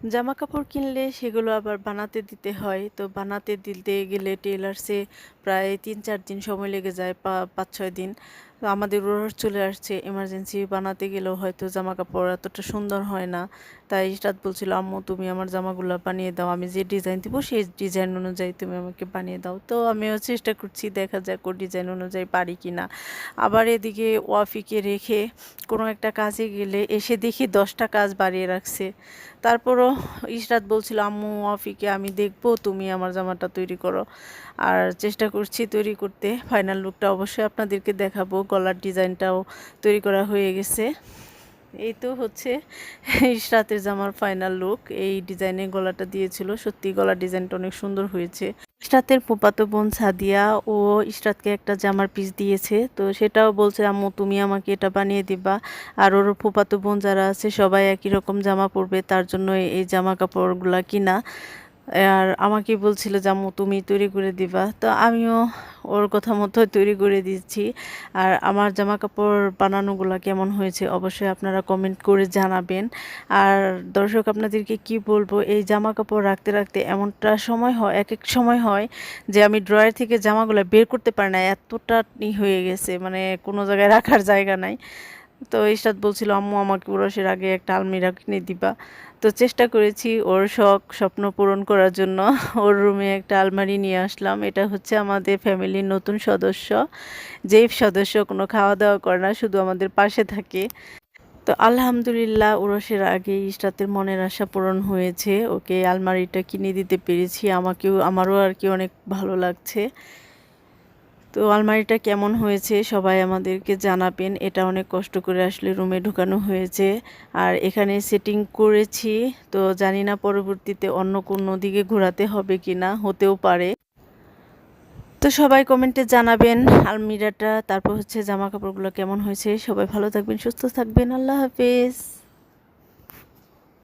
জামা কাপড় কিনলে সেগুলো আবার বানাতে দিতে হয়। তো বানাতে দিতে গেলে টেলার্সে প্রায় তিন চার দিন সময় লেগে যায় পাঁচ ছয় দিন। তো আমাদের ওর চলে আসছে এমার্জেন্সি বানাতে গেলেও হয়তো জামা কাপড় এতটা সুন্দর হয় না। তাই ইশরাত বলছিল, আম্মু, তুমি আমার জামাগুলো বানিয়ে দাও, আমি যে ডিজাইন দিব সেই ডিজাইন অনুযায়ী তুমি আমাকে বানিয়ে দাও। তো আমিও চেষ্টা করছি, দেখা যাক ও ডিজাইন অনুযায়ী পারি কি না আবার এদিকে ওয়াফিকে রেখে কোনো একটা কাজে গেলে এসে দেখি দশটা কাজ বাড়িয়ে রাখছে। তারপরও ইশরাত বলছিল, আম্মু, ওয়াফিকে আমি দেখব, তুমি আমার জামাটা তৈরি করো। আর চেষ্টা করছি তৈরি করতে। ফাইনাল লুকটা অবশ্যই আপনাদেরকে দেখাবো। গলার ডিজাইনটাও তৈরি করা হয়ে গেছে। এই তো হচ্ছে ইশরাতের জামার ফাইনাল লুক এই ডিজাইনে গলাটা দিয়েছিল। সত্যি গলার ডিজাইনটা অনেক সুন্দর হয়েছে। ইশরাতের ফুপাতো বোন সাদিয়া ও ইশরাতকে একটা জামার পিস দিয়েছে। তো সেটাও বলছে, আম্মু, তুমি আমাকে এটা বানিয়ে দিবা। আর ওর ফুপাতো বোন যারা আছে, সবাই একই রকম জামা পরবে। তার জন্য এই জামা কাপড়গুলা কিনা। আর আমাকে বলছিল জাম্মু তুমি তৈরি করে দিবা। তো আমিও ওর কথা মতো তৈরি করে দিচ্ছি। আর আমার জামা কাপড় বানানোগুলো কেমন হয়েছে অবশ্যই আপনারা কমেন্ট করে জানাবেন। আর দর্শক, আপনাদেরকে কি বলব, এই জামা কাপড় রাখতে রাখতে এমনটা সময় হয় এক এক সময় হয় যে, আমি ড্রয়ার থেকে জামাগুলো বের করতে পারি না। এতটা হয়ে গেছে মানে কোনো জায়গায় রাখার জায়গা নাই। তো ইশরাত বলছিল, আম্মু, আমাকে উরসের আগে একটা আলমিরা কিনে দিবা। তো চেষ্টা করেছি ওর শখ, স্বপ্ন পূরণ করার জন্য। ওর রুমে একটা আলমারি নিয়ে আসলাম। এটা হচ্ছে আমাদের ফ্যামিলির নতুন সদস্য। যেই সদস্য কোনো খাওয়া দাওয়া করে না, শুধু আমাদের পাশে থাকে। তো আলহামদুলিল্লাহ উরসের আগে ইশরাতের মনের আশা পূরণ হয়েছে। ওকে আলমারিটা কিনে দিতে পেরেছি। আমাকেও, আমারও আর কি অনেক ভালো লাগছে। তো আলমারিটা কেমন হয়েছে সবাই আমাদেরকে জানাবেন। এটা অনেক কষ্ট করে আসলে রুমে ঢুকানো হয়েছে। আর এখানে সেটিং করেছি, তো জানি না পরবর্তীতে অন্য কোনো দিকে ঘোরাতে হবে কি না হতেও পারে। তো সবাই কমেন্টে জানাবেন আলমিরাটা, তারপর হচ্ছে জামা কাপড়গুলো কেমন হয়েছে। সবাই ভালো থাকবেন, সুস্থ থাকবেন। আল্লাহ হাফেজ।